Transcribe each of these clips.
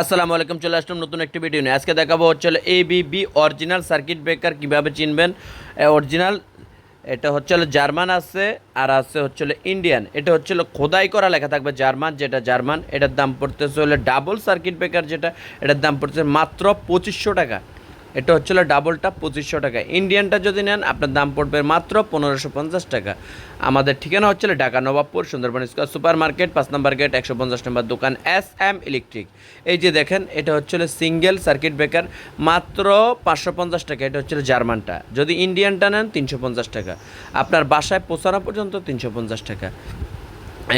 আসসালামু আলাইকুম, চলে আসলাম নতুন একটি ভিডিও নিয়ে। আজকে দেখাবো হচ্ছে এ বিবি অরিজিনাল সার্কিট ব্রেকার কীভাবে চিনবেন। অরিজিনাল এটা হচ্ছে জার্মান আছে, আর আছে হচ্ছে ইন্ডিয়ান। এটা হচ্ছে খোদাই করা লেখা থাকবে জার্মান, যেটা জার্মান। এটার দাম পড়তেছে হলো ডাবল সার্কিট ব্রেকার যেটা, এটার দাম পড়তেছে মাত্র পঁচিশশো টাকা। এটা হচ্ছে হলো ডাবলটা পঁচিশশো টাকা। ইন্ডিয়ানটা যদি নেন, আপনার দাম পড়বে মাত্র পনেরোশো পঞ্চাশ টাকা। আমাদের ঠিকানা হচ্ছে হলো Dhaka Nawabpur, Sundarban square super market পাঁচ নম্বর গেট, একশো পঞ্চাশ নম্বর দোকান, এস এম ইলেকট্রিক। এই যে দেখেন, এটা হচ্ছে হলো সিঙ্গেল সার্কিট ব্রেকার মাত্র পাঁচশো পঞ্চাশ টাকা। এটা হচ্ছে হলো জার্মানটা। যদি ইন্ডিয়ানটা নেন, তিনশো পঞ্চাশ টাকা। আপনার বাসায় পৌঁছানো পর্যন্ত, তিনশো পঞ্চাশ টাকা।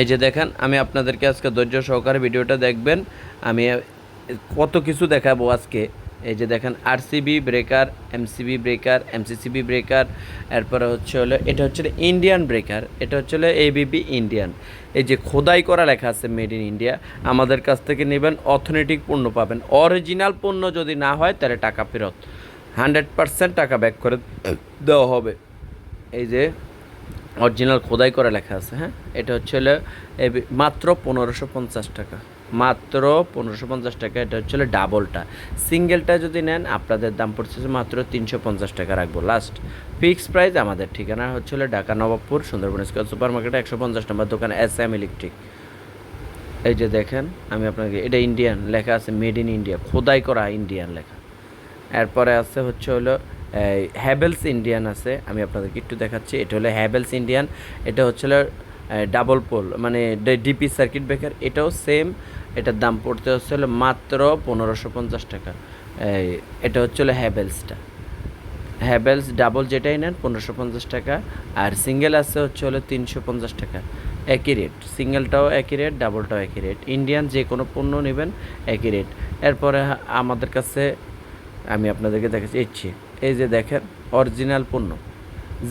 এই যে দেখেন, আমি আপনাদেরকে আজকে ধৈর্য সহকারে ভিডিওটা দেখবেন। আমি কত কিছু দেখাবো আজকে। এই যে দেখেন RCB breaker MCB breaker MCCB breaker এরপরে হচ্ছে হলো, এটা হচ্ছে ইন্ডিয়ান ব্রেকার এটা হচ্ছে হলো এবিবি ইন্ডিয়ান এই যে খোদাই করা লেখা আছে মেড ইন ইন্ডিয়া আমাদের কাছ থেকে নেবেন, অর্থনৈতিক পণ্য পাবেন। অরিজিনাল পণ্য যদি না হয়, তাহলে টাকা ফেরত। হান্ড্রেড পার্সেন্ট টাকা ব্যাক করে দেওয়া হবে। এই যে অরিজিনাল খোদাই করা লেখা আছে হ্যাঁ? এটা হচ্ছে হলো মাত্র পনেরোশো পঞ্চাশ টাকা। মাত্র পনেরোশো পঞ্চাশ টাকা। এটা হচ্ছে ডাবলটা। সিঙ্গেলটা যদি নেন, আপনাদের দাম পড়ছে মাত্র তিনশো পঞ্চাশ টাকা রাখব লাস্ট ফিক্সড প্রাইস আমাদের ঠিকানা হচ্ছে ঢাকা নবাবপুর, সুন্দরবন স্কোয়ার সুপার মার্কেটে একশো পঞ্চাশ নম্বর দোকান এস এম ইলেকট্রিক এই যে দেখেন, আমি আপনাকে, এটা ইন্ডিয়ান লেখা আছে মেড ইন ইন্ডিয়া খোদাই করা ইন্ডিয়ান লেখা। এরপরে আছে হচ্ছে হলো হ্যাভেলস ইন্ডিয়ান আছে, আমি আপনাদেরকে একটু দেখাচ্ছি, এটা হলো হ্যাভেলস ইন্ডিয়ান এটা হচ্ছে ডাবল পোল মানে ডিপি সার্কিট ব্রেকার এটাও সেম এটার দাম পড়তে হচ্ছে হলো মাত্র পনেরোশো পঞ্চাশ টাকা। এটা হচ্ছে হলো হ্যাভেলসটা হ্যাভেলস ডাবল যেটাই নেন, পনেরোশো পঞ্চাশ টাকা, আর সিঙ্গেল আছে হচ্ছে হলো তিনশো পঞ্চাশ টাকা। একই রেট সিঙ্গেলটাও একই রেট ডাবলটাও একই রেট ইন্ডিয়ান যে কোনো পণ্য নেবেন, একই রেট এরপরে আমাদের কাছে, আমি আপনাদেরকে দেখাচ্ছি, এই যে দেখেন অরিজিনাল পণ্য।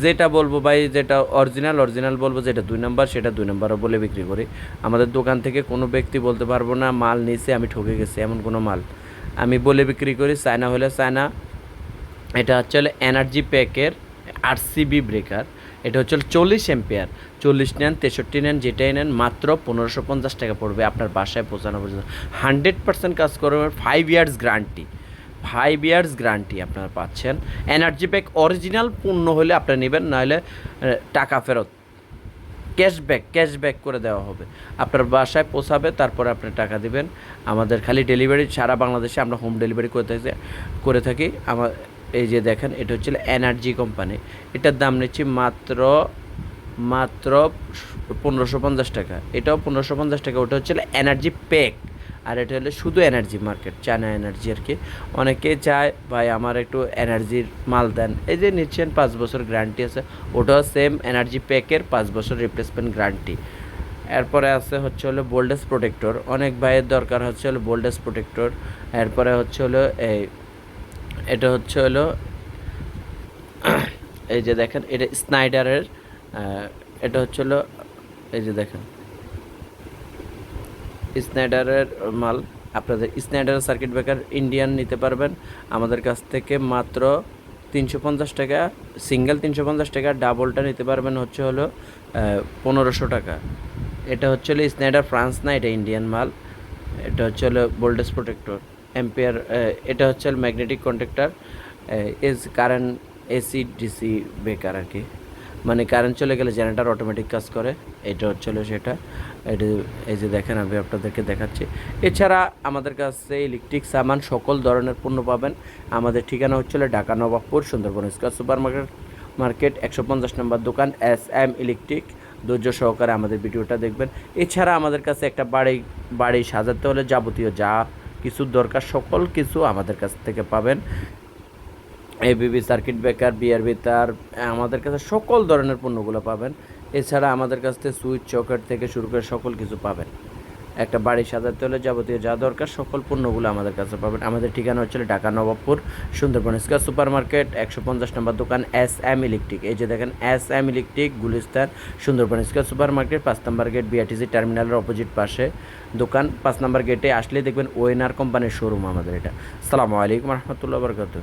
যেটা বলব ভাই, যেটা অরিজিনাল অরিজিনাল বলব, যেটা দুই নাম্বার, সেটা দুই নাম্বারও বলে বিক্রি করি। আমাদের দোকান থেকে কোনো ব্যক্তি বলতে পারব না, মাল নিয়েছে, আমি ঠকে গেছি, এমন কোনো মাল। আমি বলে বিক্রি করি, চায়না হলে চায়না, এটা হচ্ছে এনার্জি প্যাকের আরসিবি ব্রেকার, এটা হচ্ছে চল্লিশ এম্পিয়ার চল্লিশ নেন, তেষট্টি নেন, যেটাই নেন, মাত্র পনেরোশো পঞ্চাশ টাকা পড়বে আপনার বাসায় পৌঁছানো পর্যন্ত হান্ড্রেড পার্সেন্ট কাজ করবে, five years guarantee. Five years guarantee আপনারা পাচ্ছেন। এনার্জি প্যাক অরিজিনাল পূর্ণ হলে আপনারা নেবেন, নাহলে টাকা ফেরত। ক্যাশব্যাক ক্যাশব্যাক করে দেওয়া হবে। আপনার বাসায় পৌঁছাবে, তারপরে আপনি টাকা দিবেন। আমাদের খালি ডেলিভারি সারা বাংলাদেশে আমরা হোম ডেলিভারি করে থাকি করে থাকি। আমার এই যে দেখেন, এটা হচ্ছে এনার্জি কোম্পানি এটার দাম নিচ্ছি মাত্র মাত্র পনেরোশো পঞ্চাশ টাকা। এটাও পনেরোশো পঞ্চাশ টাকা, ওটা হচ্ছে এনার্জি প্যাক আর এটা হলো শুধু এনার্জি মার্কেট চায়না এনার্জি আর কি। অনেকে চায়, ভাই, আমার একটু এনার্জির মাল দেন। এই যে নিচ্ছেন পাঁচ বছর গ্যারান্টি আছে, ওটাও সেম এনার্জি প্যাকের পাঁচ বছর রিপ্লেসমেন্ট গ্যারান্টি এরপরে আছে হচ্ছে হলো বোল্ডেস প্রোটেক্টর অনেক ভাইয়ের দরকার হচ্ছে হলো বোল্ডেস প্রোটেক্টর এরপরে হচ্ছে হলো এই, এটা হচ্ছে হলো, এই যে দেখেন, এটা স্নাইডারের এটা হচ্ছে হলো, এই যে দেখেন। স্নাইডারের মাল আপনাদের স্নাইডার সার্কিট ব্রেকার ইন্ডিয়ান নিতে পারবেন। আমাদের কাছ থেকে মাত্র তিনশো পঞ্চাশ টাকা, সিঙ্গেল তিনশো পঞ্চাশ টাকা, ডাবলটা নিতে পারবেন হচ্ছে হলো পনেরোশো টাকা। এটা হচ্ছে হলো স্নাইডার ফ্রান্স না, এটা ইন্ডিয়ান মাল। এটা হচ্ছে হলো বোল্ডেস প্রোটেক্টর, এম্পিয়ার এটা হচ্ছে ম্যাগনেটিক কন্ট্রাক্টর এস, কারেন্ট, এসি, ডিসি বেকার আর কি। মানে কারেন্ট চলে গেলে জেনারেটার অটোমেটিক কাজ করে। এটা হচ্ছে সেটা। এটা, এই যে দেখেন, আমি আপনাদেরকে দেখাচ্ছি। এছাড়া আমাদের কাছে ইলেকট্রিক সামান সকল ধরনের পণ্য পাবেন। আমাদের ঠিকানা হচ্ছে হলো Dhaka Nawabpur, Sundarban square super market market একশো পঞ্চাশ নম্বর দোকান, এস এম ইলেকট্রিক ধৈর্য সহকারে আমাদের ভিডিওটা দেখবেন। এছাড়া আমাদের কাছে একটা বাড়ি বাড়ি সাজাতে হলে যাবতীয় যা কিছু দরকার, সকল কিছু আমাদের কাছ থেকে পাবেন। এবিবি সার্কিট ব্রেকার বিআরবি তার আমাদের কাছে সকল ধরনের পণ্যগুলো পাবেন। এছাড়া আমাদের কাছ থেকে সুইচ, চকেট থেকে শুরু করে সকল কিছু পাবেন। একটা বাড়ি সাজাতে হলে যাবতীয় যা দরকার, সকল পণ্যগুলো আমাদের কাছে পাবেন। আমাদের ঠিকানা হচ্ছে Dhaka Nawabpur, Sundarban square super market একশো পঞ্চাশ নম্বর দোকান, এস এম ইলেকট্রিক। এই যে দেখেন, S M electric, Gulistan, Sundarban square super market পাঁচ নম্বর গেট বিআরটিসি টার্মিনালের অপোজিট পাশে। দোকান পাঁচ নম্বর গেটে আসলে দেখবেন ওয়েনার কোম্পানির শোরুম আমাদের এটা। সালামু আলাইকুম রহমতুল্লাহ বরকাত